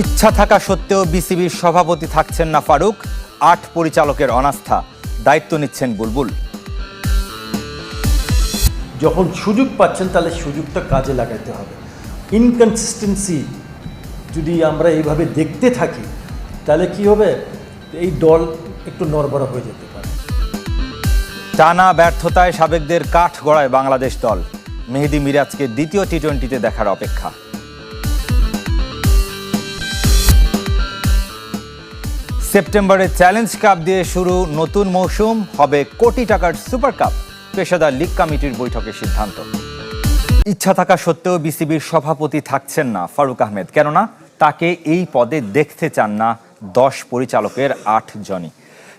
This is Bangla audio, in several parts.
ইচ্ছা থাকা সত্ত্বেও বিসিবির সভাপতি থাকছেন না ফারুক আট পরিচালকের অনাস্থা দায়িত্ব নিচ্ছেন বুলবুল। যখন সুযোগ পাচ্ছেন তাহলে সুযোগটা কাজে লাগাতে হবে। ইনকনসিস্টেন্সি যদি আমরা এইভাবে দেখতে থাকি তাহলে কি হবে? এই দল একটু নড়বড়া হয়ে যেতে পারে। টানা ব্যর্থতায় সাবেকদের কাঠ গড়ায় বাংলাদেশ দল। মেহেদি মিরাজকে দ্বিতীয় টি টোয়েন্টিতে দেখার অপেক্ষা। সেপ্টেম্বরে চ্যালেঞ্জ কাপ দিয়ে শুরু নতুন মৌসুম, হবে কোটি টাকার সুপার কাপ, পেশাদার লিগ কমিটির বৈঠকের সিদ্ধান্ত। ইচ্ছা থাকা সত্ত্বেও বিসিবির সভাপতি থাকছেন না ফারুক আহমেদ, কেননা তাকে এই পদে দেখতে চান না দশ পরিচালকের আট জনই।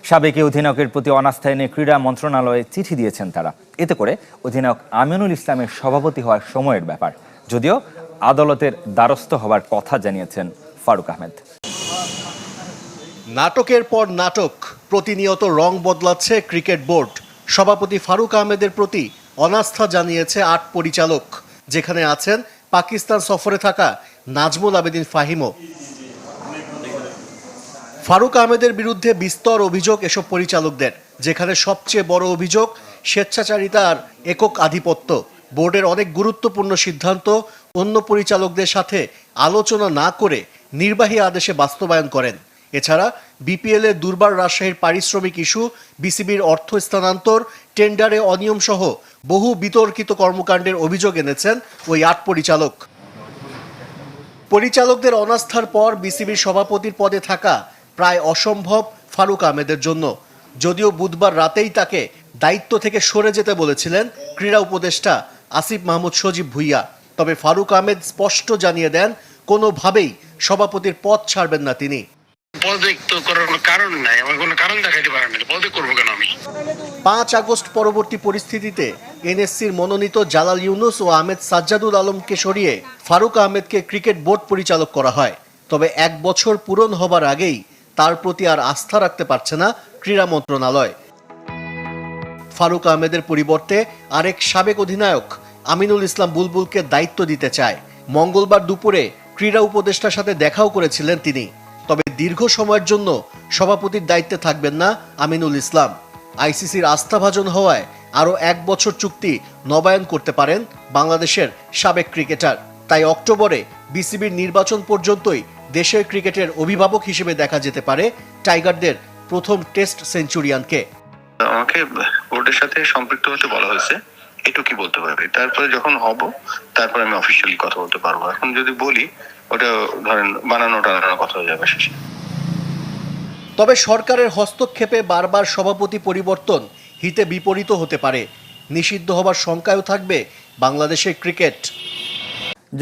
সাবেক অধিনায়কের প্রতি অনাস্থা এনে ক্রীড়া মন্ত্রণালয়ে চিঠি দিয়েছেন তারা। এতে করে অধিনায়ক আমিনুল ইসলামের সভাপতি হওয়ার সময়ের ব্যাপার, যদিও আদালতের দ্বারস্থ হওয়ার কথা জানিয়েছেন ফারুক আহমেদ। নাটকের পর নাটক প্রতিনিয়ত রং বদলাচ্ছে ক্রিকেট বোর্ড। সভাপতি ফারুক আহমেদের প্রতি অনাস্থা জানিয়েছে আট পরিচালক। যেখানে আছেন পাকিস্তান সফরে থাকা নাজমুল আবেদিন ফাহিমও। ফারুক আহমেদের বিরুদ্ধে বিস্তর অভিযোগ এসব পরিচালকদের, যেখানে সবচেয়ে বড় অভিযোগ স্বেচ্ছাচারিতার একক আধিপত্য। বোর্ডের অনেক গুরুত্বপূর্ণ সিদ্ধান্ত অন্য পরিচালকদের সাথে আলোচনা না করে নির্বাহী আদেশে বাস্তবায়ন করেন। এছাড়া বিপিএল এর দুর্বার রাজশাহীর পারিশ্রমিক ইস্যু, বিসিবির অর্থ স্থানান্তর, টেন্ডারে অনিয়ম সহ বহু বিতর্কিত কর্মকাণ্ডের অভিযোগ এনেছেন ওই আট পরিচালক। পরিচালকদের অনাস্থার পর বিসিবির সভাপতির পদে থাকা প্রায় অসম্ভব ফারুক আহমেদের জন্য। যদিও বুধবার রাতেই তাকে দায়িত্ব থেকে সরে যেতে বলেছিলেন ক্রীড়া উপদেষ্টা আসিফ মাহমুদ সজীব ভুইয়া। তবে ফারুক আহমেদ স্পষ্ট জানিয়ে দেন, কোনোভাবেই সভাপতির পদ ছাড়বেন না তিনি। পাঁচ আগস্ট পরবর্তী পরিস্থিতিতে এনএসসির মনোনীত জালাল ইউনুস ও আহমেদ সাজ্জাদুল আলমকে সরিয়ে ফারুক আহমেদকে ক্রিকেট বোর্ড পরিচালক করা হয়। তবে এক বছর পূরণ হবার আগেই তার প্রতি আর আস্থা রাখতে পারছে না ক্রীড়া মন্ত্রণালয়। ফারুক আহমেদের পরিবর্তে আরেক সাবেক অধিনায়ক আমিনুল ইসলাম বুলবুলকে দায়িত্ব দিতে চায়। মঙ্গলবার দুপুরে ক্রীড়া উপদেষ্টার সাথে দেখাও করেছিলেন তিনি। দীর্ঘ সময়ের জন্য সভাপতির দায়িত্বে থাকবেন না আমিনুল ইসলাম। আইসিসির আস্থাভাজন হওয়ায় আরও এক বছর চুক্তি নবায়ন করতে পারেন বাংলাদেশের সাবেক ক্রিকেটার। তাই অক্টোবরে বিসিবির নির্বাচন পর্যন্তই দেশের ক্রিকেটের অভিভাবক হিসেবে দেখা যেতে পারে টাইগারদের প্রথম টেস্ট সেঞ্চুরিয়ানকে। আমাকে বোর্ডের সাথে সম্পৃক্ত হতে বলা হয়েছে। এটুকুই বলতে পারবে? তারপরে যখন হব তারপরে আমি অফিসিয়ালি কথা বলতে পারব। এখন যদি বলি ওটা ধরেন বানানো টানানো কথা হয়ে যাবে শেষে। তবে সরকারের হস্তক্ষেপে বারবার সভাপতি পরিবর্তন হিতে বিপরীত হতে পারে। নিষিদ্ধ হবার শঙ্কায়ও থাকবে বাংলাদেশের ক্রিকেট।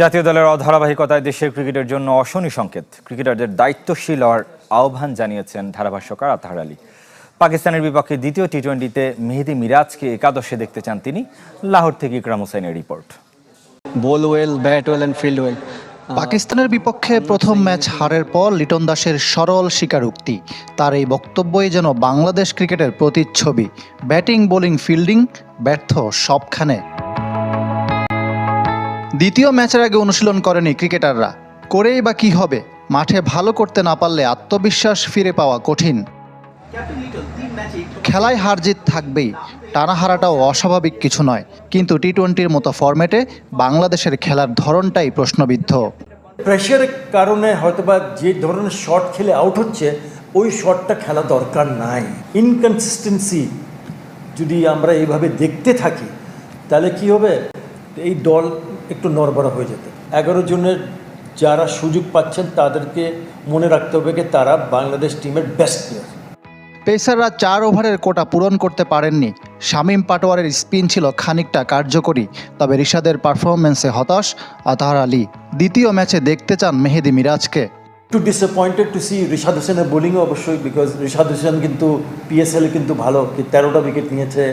জাতীয় দলের অধারাবাহিকতায় দেশের ক্রিকেটের জন্য অশনি সংকেত। ক্রিকেটারদের দায়িত্বশীল হওয়ার আহ্বান জানিয়েছেন ধারাভাষ্যকার আতাহার আলী। পাকিস্তানের বিপক্ষে দ্বিতীয় টি টোয়েন্টিতে মেহেদি মিরাজকে একাদশে দেখতে চান তিনি। লাহোর থেকে ইকরাম হোসেনের report. Ball well bat well and field well. পাকিস্তানের বিপক্ষে প্রথম ম্যাচ হারের পর লিটন দাসের সরল স্বীকারোক্তি। তার এই বক্তব্যই যেন বাংলাদেশ ক্রিকেটের প্রতিচ্ছবি। ব্যাটিং বোলিং ফিল্ডিং ব্যর্থ সবখানে। দ্বিতীয় ম্যাচের আগে অনুশীলন করেনি ক্রিকেটাররা। করেই বা কি হবে মাঠে ভালো করতে না পারলে আত্মবিশ্বাস ফিরে পাওয়া কঠিন। খেলায় হার জিত থাকবেই। টানা হারাটাও অস্বাভাবিক কিছু নয়। কিন্তু টি টোয়েন্টির মতো ফরম্যাটে বাংলাদেশের খেলার ধরনটাই প্রশ্নবিদ্ধ। প্রেশারের কারণে হয়তোবা যে ধরনের শট খেলে আউট হচ্ছে, ওই শটটা খেলা দরকার নাই। ইনকনসিস্টেন্সি যদি আমরা এইভাবে দেখতে থাকি, তাহলে কি হবে? এই দল একটু নড়বড়া হয়ে যেত। এগারো জনের যারা সুযোগ পাচ্ছেন, তাদেরকে মনে রাখতে হবে যে তারা বাংলাদেশ টিমের বেস্ট প্লেয়ার পেসাররা চার ওভারের কোটা পূরণ করতে পারেননি। শামীম পাটোয়ারের স্পিন ছিল খানিকটা কার্যকরী, তবে রিশাদের পারফরমেন্সে হতাশ আতাহার আলী। দ্বিতীয় ম্যাচে দেখতে চান মেহেদি মিরাজকে। একটু ডিসঅ্যাপয়েন্টেড টু সি রিশাদ হোসেনের বোলিংও অবশ্যই বিকজ রিশাদ হোসেন কিন্তু পিএসএল কিন্তু ভালো তেরোটা উইকেট নিয়েছে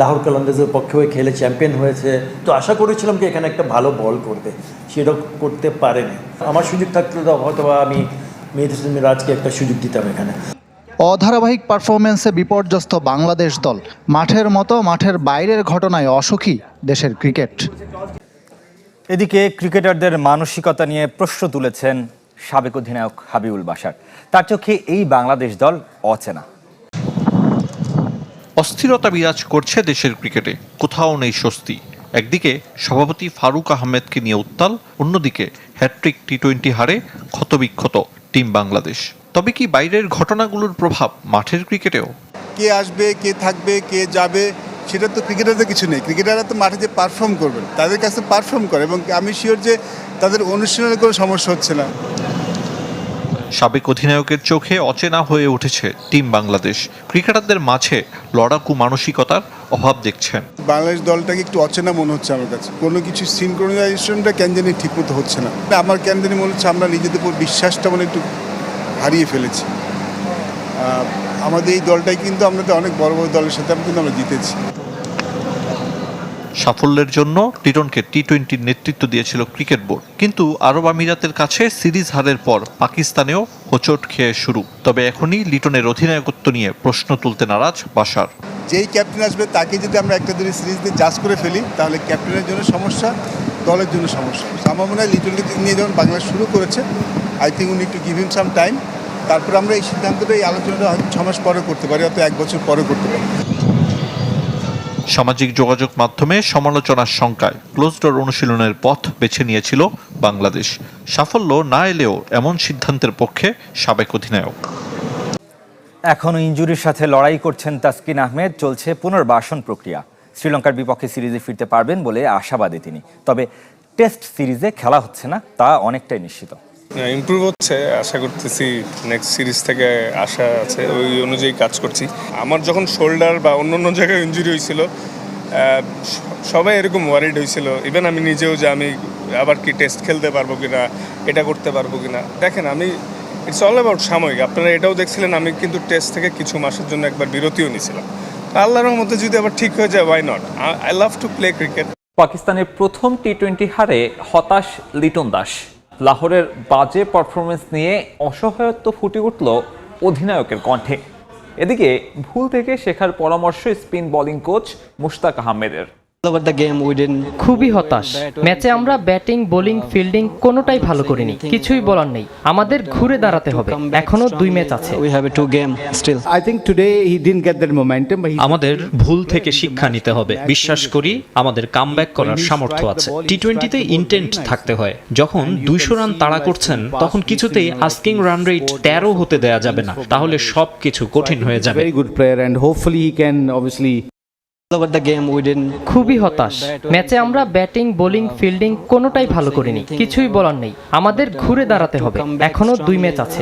লাহোর কালান্দাজের পক্ষে হয়ে খেলে চ্যাম্পিয়ন হয়েছে। তো আশা করেছিলাম কি এখানে একটা ভালো বল করবে, সেটা করতে পারেনি। আমার সুযোগ থাকলে তো হয়তো আমি মেহেদি মিরাজকে একটা সুযোগ দিতাম এখানে। অধারাবাহিক পারফরমেন্সে বিপর্যস্ত বাংলাদেশ দল। মাঠের মতো মাঠের বাইরের ঘটনায় অসুখী দেশের ক্রিকেট। এদিকে ক্রিকেটারদের মানসিকতা নিয়ে প্রশ্ন তুলেছেন সাবেক অধিনায়ক হাবিবুল বাসার তার চোখে এই বাংলাদেশ দল অচেনা। অস্থিরতা বিরাজ করছে দেশের ক্রিকেটে। কোথাও নেই স্বস্তি। একদিকে সভাপতি ফারুক আহমেদকে নিয়ে উত্তাল অন্যদিকে হ্যাট্রিক টি টোয়েন্টি হারে ক্ষতবিক্ষত টিম বাংলাদেশ। তবে কি বাইরের ঘটনাগুলোর প্রভাব মাঠের ক্রিকেটেও? কে আসবে কে থাকবে কে যাবে সেটা তো ক্রিকেটারদের কিছু নেই। ক্রিকেটাররা তো মাঠে যে পারফর্ম করবেন তাদের কাছে পারফর্ম করে এবং আমি শিওর যে তাদের অনুষ্ঠানের কোনো সমস্যা হচ্ছে না। সাবেক অধিনায়কের চোখে অচেনা হয়ে উঠেছে টিম বাংলাদেশ। ক্রিকেটারদের মাঝে লড়াকু মানসিকতার অভাব দেখছেন। বাংলাদেশ দলটাকে একটু অচেনা মনে হচ্ছে আমার কাছে। কোনো কিছু সিনক্রোনাইজেশনটা কেন জানি ঠিক মতো হচ্ছে না। আমার কেন জানি মনে হচ্ছে আমরা নিজেদের উপর বিশ্বাসটা মানে একটু হারিয়ে ফেলেছি। আমাদের এই দলটাই কিন্তু আমাদের অনেক বড় বড় দলের সাথে কিন্তু আমরা জিতেছি। সাফল্যের জন্য লিটনকে টি টোয়েন্টির নেতৃত্ব দিয়েছিল ক্রিকেট বোর্ড। কিন্তু আরব আমিরাতের কাছে সিরিজ হারের পর পাকিস্তানেও হোঁচট খেয়ে শুরু। তবে এখনই লিটনের অধিনায়কত্ব নিয়ে প্রশ্ন তুলতে নারাজ বাসার যেই ক্যাপ্টেন আসবে তাকে যদি আমরা একটা দুটি সিরিজ দিয়ে জাজ করে ফেলি তাহলে ক্যাপ্টেনের জন্য সমস্যা দলের জন্য সমস্যা। আমার মনে হয় লিটনকে নিয়ে যখন বাংলা শুরু করেছে আই থিঙ্ক উনি একটু গিভ হিম সাম টাইম তারপরে আমরা এই সিদ্ধান্তটা এই আলোচনাটা হয়তো ছ মাস পরে করতে পারি হয়তো এক বছর পরে করতে পারি। সামাজিক যোগাযোগ মাধ্যমে সমালোচনার সংখ্যায় ক্লোজ ডোর অনুশীলনের পথ বেছে নিয়েছিল বাংলাদেশ। সাফল্য না এলেও এমন সিদ্ধান্তের পক্ষে সাবেক অধিনায়ক। এখনও ইঞ্জুরির সাথে লড়াই করছেন তাসকিন আহমেদ চলছে পুনর্বাসন প্রক্রিয়া। শ্রীলঙ্কার বিপক্ষে সিরিজে ফিরতে পারবেন বলে আশাবাদী তিনি। তবে টেস্ট সিরিজে খেলা হচ্ছে না তা অনেকটাই নিশ্চিত। ইমপ্রুভ হচ্ছে, আশা করতেছি নেক্সট সিরিজ থেকে আশা আছে, ওই অনুযায়ী কাজ করছি। আমার যখন শোল্ডার বা অন্য অন্য জায়গায় ইঞ্জুরি হয়েছিল সবাই এরকম ওয়ারিড হয়েছিল। ইভেন আমি নিজেও যে আমি আবার কি টেস্ট খেলতে পারব কিনা, এটা করতে পারব কিনা। দেখেন, আমি ইটস অল অ্যাবাউট সাময়িক। আপনারা এটাও দেখছিলেন, আমি কিন্তু টেস্ট থেকে কিছু মাসের জন্য একবার বিরতিও নিয়েছিলাম। আল্লাহর মধ্যে যদি আবার ঠিক হয়ে যায় why not I love to play cricket পাকিস্তানের প্রথম টি টোয়েন্টি হারে হতাশ লিটন দাস। লাহোরের বাজে পারফরমেন্স নিয়ে অসহায়ত্ব ফুটে উঠল অধিনায়কের কণ্ঠে। এদিকে ভুল থেকে শেখার পরামর্শ স্পিন বোলিং কোচ মুশতাক আহমেদের। All over the game, we didn't. খুবই হতাশ। ম্যাচে আমরা ব্যাটিং বোলিং ফিল্ডিং কোনোটাই ভালো করিনি। কিছুই বলার নেই। আমাদের ঘুরে দাঁড়াতে হবে। এখনও দুই ম্যাচ আছে। আমাদের ভুল থেকে শিক্ষা নিতে হবে। বিশ্বাস করি আমাদের কামব্যাক করার সামর্থ্য আছে। টি টোয়েন্টিতে ইন্টেন্ট থাকতে হয়। যখন দুইশো রান তাড়া করছেন তখন কিছুতেই আস্কিং রান রেট তেরো হতে দেয়া যাবে না। তাহলে সবকিছু কঠিন হয়ে যাবে। খুবই হতাশ। ম্যাচে আমরা ব্যাটিং বোলিং ফিল্ডিং কোনোটাই ভালো করিনি। কিছুই বলার নেই। আমাদের ঘুরে দাঁড়াতে হবে। এখনও দুই ম্যাচ আছে।